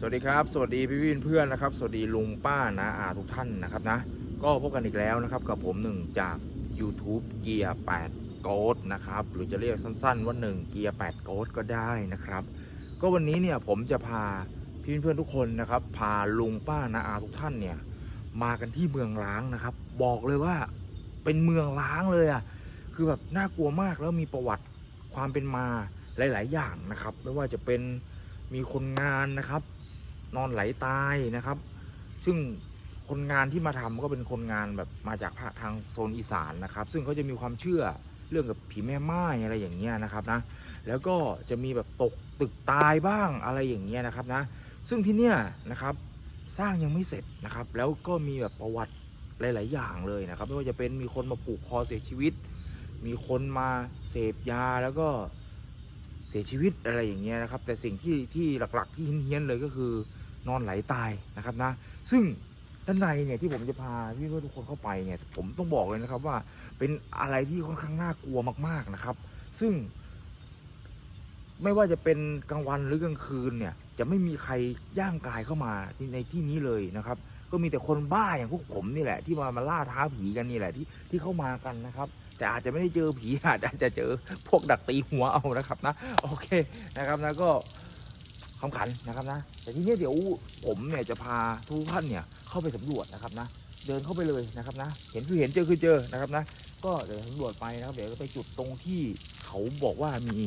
สวัสดีครับ สวัสดีพี่พี่เพื่อนนะครับ สวัสดีลุงป้านะอาทุกท่านนะครับนะ ก็พบกันอีกแล้วนะครับกับผมหนึ่งจาก YouTube เกียร์8โกดนะครับ หรือจะเรียกสั้นๆว่า1เกียร์8โกดก็ได้นะครับ ก็วันนี้เนี่ยผมจะพาพี่เพื่อนทุกคนนะครับ พาลุงป้านะอาทุกท่านเนี่ยมากันที่เมืองล้างนะครับ บอกเลยว่าเป็นเมืองล้างเลยอะ่ะคือแบบน่ากลัวมากแล้วมีประวัติความเป็นมาหลาย ๆ อย่างนะครับ ไม่ว่าจะเป็นมีคนงานนะครับ นอนไหลตายนะครับ ซึ่งคนงานที่มาทำก็เป็นคนงานแบบมาจากภาคทางโซนอีสานนะครับ ซึ่งเขาจะมีความเชื่อเรื่องกับผีแม่ไม้อะไรอย่างเงี้ยนะครับนะ แล้วก็จะมีแบบตกตึกตายบ้างอะไรอย่างเงี้ยนะครับนะ ซึ่งที่เนี่ยนะครับสร้างยังไม่เสร็จนะครับ แล้วก็มีแบบประวัติหลาย ๆ อย่างเลยนะครับ ไม่ว่าจะเป็นมีคนมาผูกคอเสียชีวิต มีคนมาเสพยาแล้วก็เสียชีวิตอะไรอย่างเงี้ยนะครับ แต่สิ่งที่ที่หลัก ๆ ที่เฮี้ยนๆเลยก็คือ นอนไหลตายนะครับนะ ซึ่งด้านในเนี่ยที่ผมจะพาพี่เพื่อนทุกคนเข้าไปเนี่ยผมต้องบอกเลยนะครับว่าเป็นอะไรที่ค่อนข้างน่ากลัวมากๆนะครับ ซึ่ง ไม่ว่าจะเป็นกลางวันหรือกลางคืนเนี่ย จะไม่มีใครย่างกายเข้ามาในที่นี้เลยนะครับ ก็มีแต่คนบ้าอย่างพวกผมนี่แหละ ที่มามาล่าท้าผีกันนี่แหละที่ที่เข้ามากันนะครับแต่อาจจะไม่ได้เจอผีอาจจะเจอพวกดักตีหัวเอานะครับนะโอเคนะครับนะก็ คำขันนะครับนะ แต่ทีนี้เดี๋ยวผมเนี่ยจะพาทุกท่านเนี่ยเข้าไปสำรวจนะครับนะ เดินเข้าไปเลยนะครับนะ เห็นคือเห็นเจอคือเจอนะครับนะ ก็เดี๋ยวสำรวจไปนะครับ เดี๋ยวไปจุดตรงที่เขาบอกว่ามี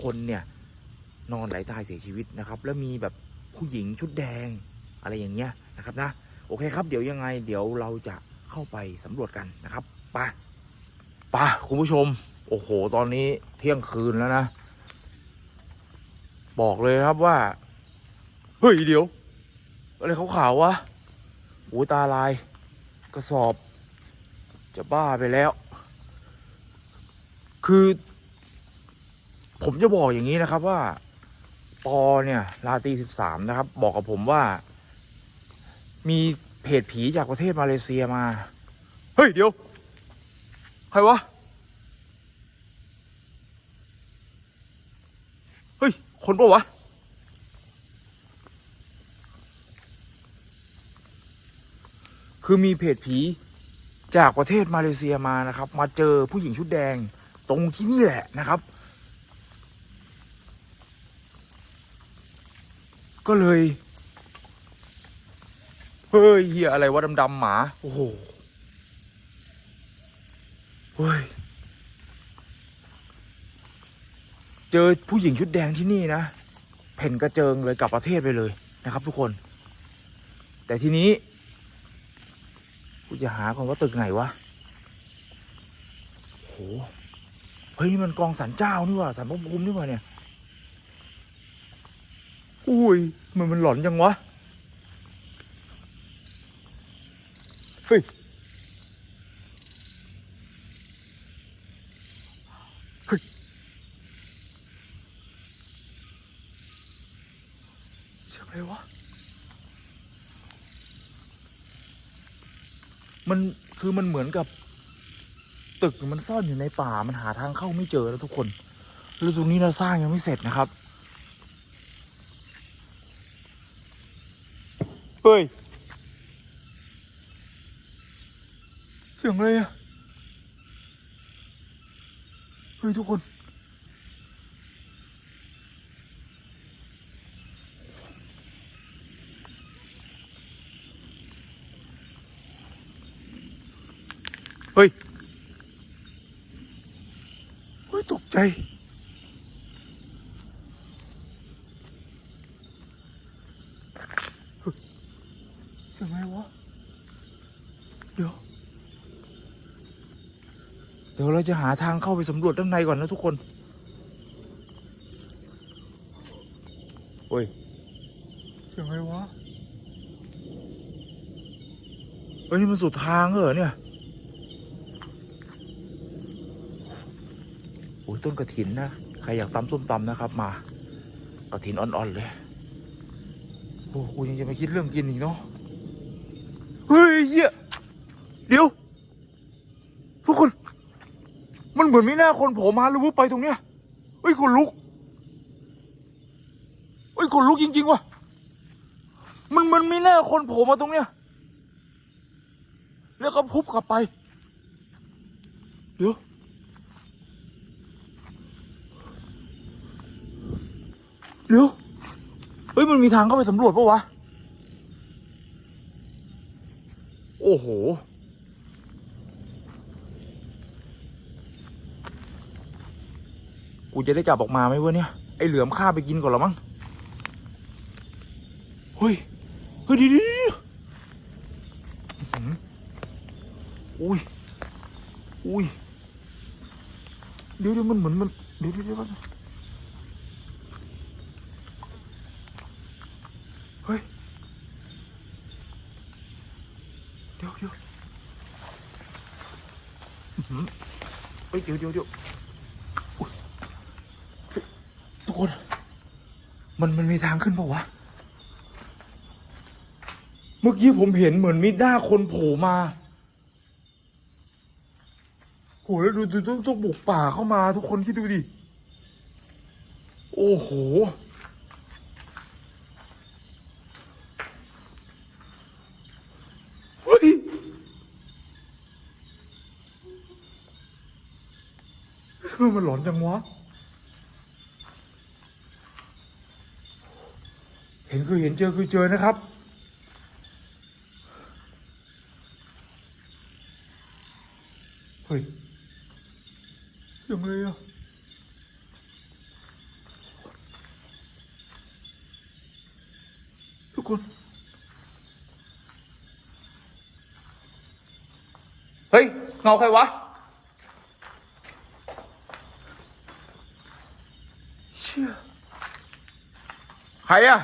คนเนี่ยนอนไหลตายเสียชีวิตนะครับ แล้วมีแบบผู้หญิงชุดแดงอะไรอย่างเงี้ยนะครับนะ โอเคครับ เดี๋ยวยังไง เดี๋ยวเราจะเข้าไปสำรวจกันนะครับไปไปคุณผู้ชม โอ้โห ตอนนี้เที่ยงคืนแล้วนะ บอกเลยครับว่า เฮ้ยเดี๋ยว อะไรขาวๆวะหูตาลาย กระสอบ จะบ้าไปแล้ว คือ ผมจะบอกอย่างนี้นะครับว่า ปอเนี่ย ลาตีสิบสามนะครับ บอกกับผมว่า มีเพจผีจากประเทศมาเลเซียมา เฮ้ยเดี๋ยว ใครวะ เฮ้ย คนปะวะคือมีเพจผีจากประเทศมาเลเซียมานะครับ มาเจอผู้หญิงชุดแดงตรงที่นี่แหละนะครับ ก็เลย เฮ้ยเฮียอะไรวะดำๆหมา โอ้โหเฮ้ย เจอผู้หญิงชุดแดงที่นี่นะเพ่นกระเจิงเลยกลับประเทศไปเลยนะครับ ทุกคน แต่ทีนี้กูจะหาก่อนว่าตึกไหนวะโหเฮ้ยมันกองสันเจ้านี่ว่าสันพระภูมินี่ว่าเนี่ยอุ้ยมันมันหลอนยังวะเฮ้ย เฮ้ย เสียง อะไรวะ มันคือมันเหมือนกับ ตึกมันซ่อนอยู่ในป่ามันหาทางเข้าไม่เจอแล้วทุกคนแล้วตรงนี้เราสร้างยังไม่เสร็จนะครับ เฮ้ย เสียงอะไรอะเฮ้ยทุกคน เฮ้ย เฮ้ย ตก ใจเฮ้ยเสียงอะไรวะ เดี๋ยว เดี๋ยวเราจะหาทางเข้าไปสำรวจด้านในก่อนนะทุกคนเฮ้ย เสียงอะไรวะเฮ้ยนี่มันสุดทางเหรอเนี่ย อ้ยต้นกระถินนะใครอยากตำส้มตำนะครับ มากระถินอ่อนๆเลยโอ้กูยังจะไม่คิดเรื่องกินอีกเนาะเฮ้ยเหี้ยเดี๋ยว ทุกคน มันเหมือนมีหน้าคนโผล่มาแล้ววุไปตรงเนี้ยเฮ้ยคนลุกเฮ้ยคนลุกจริงๆว่ะมันมันมีหน้าคนโผล่มาตรงเนี้ยแล้วก็พุบกลับไป เดี๋ยว เดี๋ยวเฮ้ยมันมีทางเข้าไปสำรวจปะวะ โอ้โห กูจะได้จับออกมาไหมวะเนี่ย ไอเหลือมฆ่าไปกินก่อนหรอมั้ง เฮ้ย เฮ้ยดียวเดียวเดี๋ยวอื้อหืออุ้ย อุ้ย เดี๋ยวเดี๋ยวมันเหมือนมัน เดี๋ยวเดี๋ยวเดี๋ยวแป๊บนึง เฮ้ย เดี๋ยวเดี๋ยวเฮ้ยเดี๋ยวเดี๋ยวเดี๋ยวทุกคน มันมันมีทางขึ้นปล่าวะ เมื่อกี้ผมเห็นเหมือนมีหน้าคนโผล่มาโหแล้วดูดูต้องต้องบุกป่าเข้ามาทุกคนคิดดูดิ โอ้โห ทำไมมันหลอนจังวะ เห็นคือเห็นเจอคือเจอนะครับ เฮ้ยยังไงอะทุกคน เฮ้ย เงาใครวะ เชี่ย ใค รอะ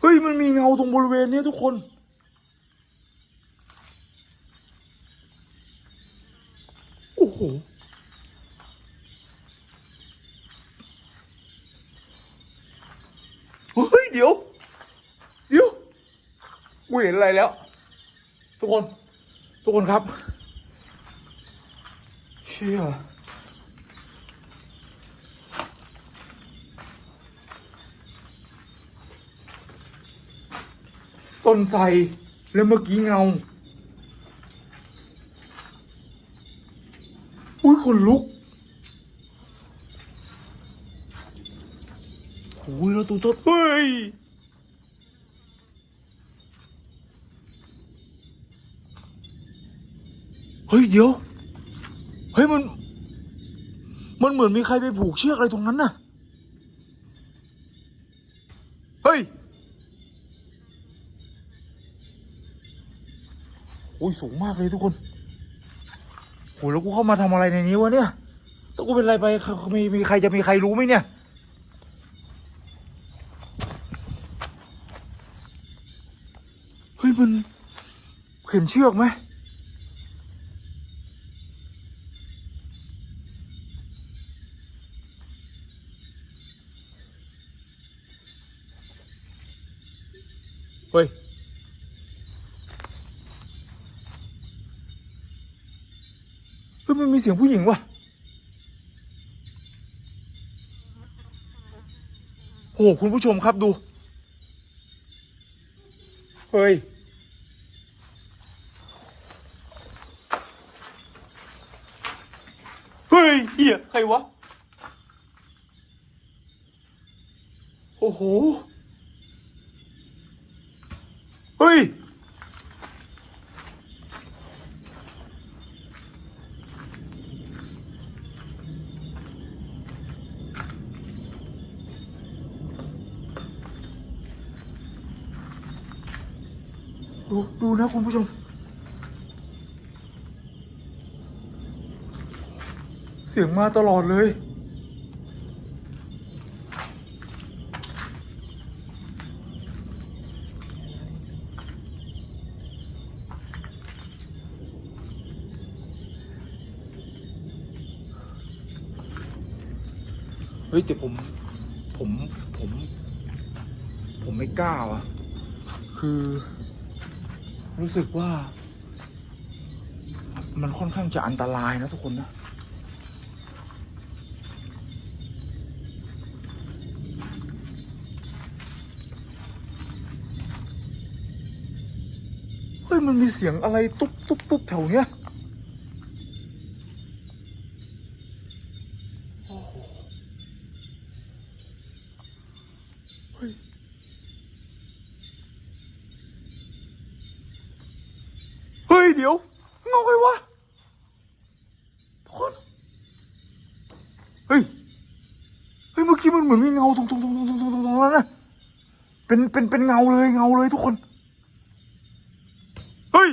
เฮ้ย มันมีเงาตรงบริเวณนี้ทุกคน โอ้โห เฮ้ย เดี๋ยว เดี๋ยว กูเห็นอะไรแล้ว ทุกคน ทุกคนครับ เชี่ย ต้นไทรแล้วเมื่อกี้เงา อุ้ยขนลุกโอ้ยแล้วตัวต้นเฮ้ยเฮ้ยเดี๋ยว เฮ้ยมัน มันเหมือนมีใครไปผูกเชือกอะไรตรงนั้นน่ะ เฮ้ย อุ้ ยสูงมากเลยทุกคนโหแล้วกูเข้ามาทำอะไรในนี้วะเนี่ยต้องกูเป็นอะไรไปเขามีมีใครจะมีใครรู้ไหมเนี่ยเฮ้ยมันเห็นเชือกไหมเฮ้ย ฮ้ยมันมีเสียงผู้หญิงว่ะโอ้โหคุณผู้ชมครับดู เฮ้ย เฮ้ยเหี้ยใครวะ โอ้โห เฮ้ย ดูดูนะคุณผู้ชม เสียงมาตลอดเลยเฮ้ยแต่ผมผมผม ผมไม่กล้าว่ะ คือ รู้สึกว่า มันค่อนข้างจะอันตรายนะทุกคนนะ เฮ้ย มันมีเสียงอะไรตุ๊บตุ๊บตุ๊บแถวเนี้ย เป็นเป็นเงาเลยเงาเลยทุกคน เฮ้ย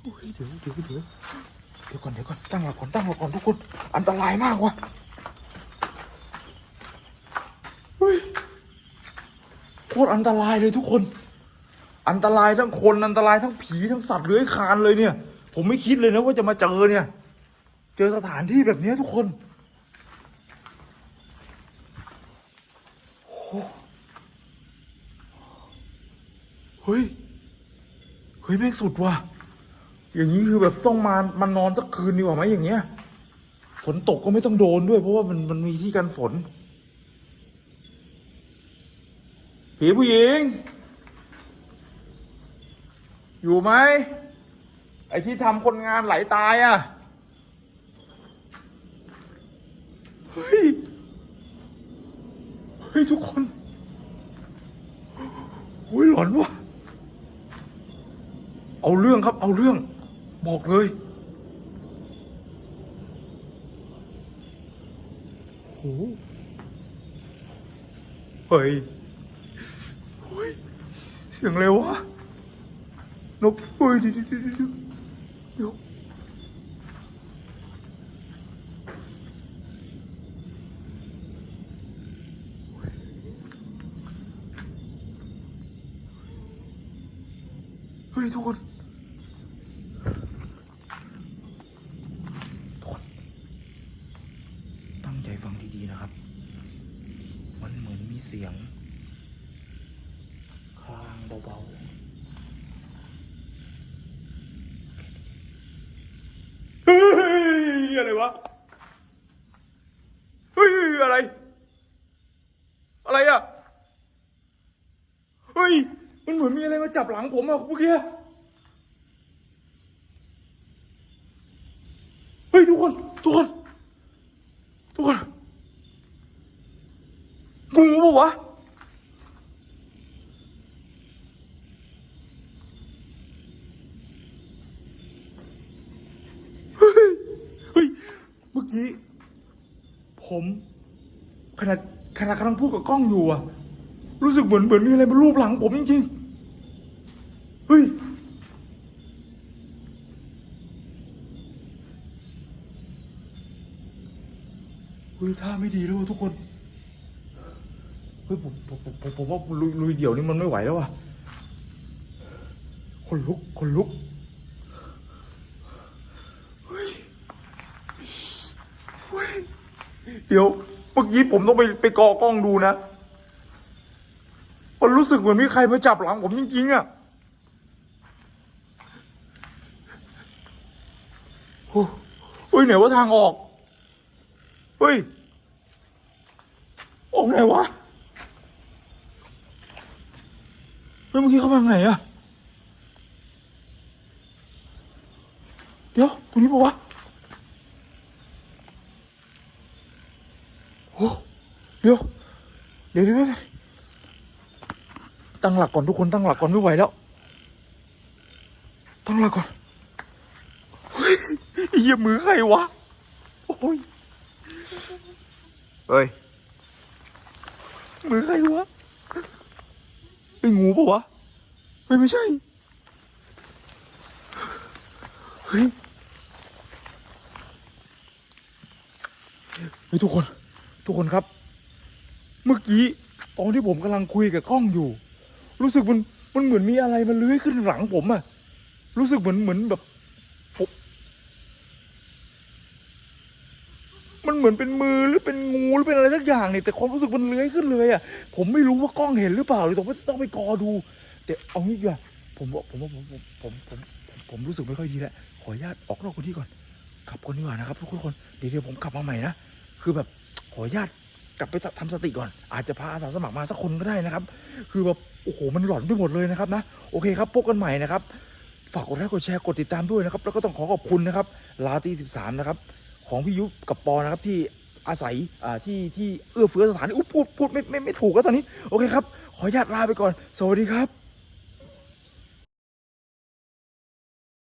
โอ้ยเดี๋ยวเดี๋ยวเดี๋ยวเดี๋ยวก่อนเดี๋ยวก่อนตั้งหลักก่อนตั้งหลักก่อนทุกคน อันตรายมากว่ะเฮ้ยโคตรอันตรายเลยทุกคน อันตรายทั้งคนอันตรายทั้งผีทั้งสัตว์เลื้อยคลานเลยเนี่ย ผมไม่คิดเลยนะว่าจะมาเจอเนี่ย เจอสถานที่แบบนี้ทุกคนโอ้โห เฮ้ย เฮ้ยแม่งสุดว่ะ อย่างนี้คือแบบต้องมามันนอนสักคืนดีกว่าไหมอย่างเงี้ย ฝนตกก็ไม่ต้องโดนด้วย เพราะว่ามันมันมีที่กันฝน ผีผู้หญิง อยู่ไหม ไอ้ที่ทำคนงานไหลตายอะ เฮ้ย เฮ้ย ทุกคน โอ้ยหลอนว่ะ เอาเรื่องครับ เอาเรื่อง บอกเลยโอ้โหเฮ้ยเฮ้ย เสียงเร็ววะนกเฮ้ยเดี๋ยวเดี๋ยวเดี๋ยวเดี๋ยวเดี๋ยวเฮ้ยทุกคน ทุกคน ตั้งใจฟังดีๆนะครับ มันเหมือนมีเสียง คลางเบาๆ เฮ้ย อะไรวะ เฮ้ย อะไร อะไรอะ เฮ้ย มันเหมือนมีอะไรมาจับหลังผมอะเมื่อกี้เฮ้ยทุกคน ทุกคน ทุกคน งูปะวะเฮ้ยเฮ้ยเมื่อกี้ ผมขนาด ขนาดกำลังพูดกับกล้องอยู่อะรู้สึกเหมือนเหมือนมีอะไรมารูปหลังผมจริงๆ เฮ้ย เฮ้ยท่าไม่ดีแล้วทุกคน เฮ้ยผมผมผมผมว่าลุยลุยเดี่ยวนี่มันไม่ไหวแล้วอะคนลุกคนลุกเฮ้ยเฮ้ยเดี๋ยว เมื่อกี้ผมต้องไปไปกอกล้องดูนะมันรู้สึกเหมือนมีใครมาจับหลังผมจริงๆอะโอ้เฮ้ยไหนว่าทางออก เฮ้ยออกไหนวะเฮ้ยเมื่อกี้เข้ามาทางไหนอะเดี๋ยวตรงนี้ปะวะโอ้ เดี๋ยวเดี๋ยวเดี๋ยวตั้งหลักก่อนทุกคนตั้งหลักก่อนไม่ไหวแล้ว ตั้งหลักก่อนเฮ้ยไอ้เหี้ยมือใครวะโอ้ยเฮ้ยมือใครวะไอ้งูปะวะเฮ้ยไม่ใช่เฮ้ยเฮ้ยทุกคน ทุกคนครับ กี้ตอนที่ผมกำลังคุยกับกล้องอยู่ รู้สึกมันมันเหมือนมีอะไรมันเลื้อยขึ้นหลังผมอะรู้สึกเหมือนเหมือนแบบผมมันเหมือนเป็นมือหรือเป็นงูหรือเป็นอะไรสักอย่างเนี่ยแต่ความรู้สึกมันเลื้อยขึ้นเลยอะผมไม่รู้ว่ากล้องเห็นหรือเปล่าเลยต้องต้องไปกอดู แต่เอางี้ดีกว่าผมบอกผมว่าผมผมผมผมผมรู้สึกไม่ค่อยดีแล้วขออนุญาตออกนอกพื้นที่ก่อนกลับก่อนดีกว่านะครับทุกคนเดี๋ยวเดี๋ยวผมกลับมาใหม่นะคือแบบขออนุญาต กลับไปทำสติก่อน อาจจะพาอาสาสมัครมาสักคนก็ได้นะครับ คือแบบโอ้โหมันหลอนไปหมดเลยนะครับนะโอเคครับพบกันใหม่นะครับฝากกดไลค์กดแชร์กดติดตามด้วยนะครับแล้วก็ต้องขอขอบคุณนะครับลาตี13นะครับของพี่ยุกับปอนะครับที่อาศัยอ่าที่ที่เอื้อเฟื้อสถานอุ๊พูดพูดไม่ไม่ไม่ถูกแล้วตอนนี้โอเคครับขออนุญาตลาไปก่อน สวัสดีครับ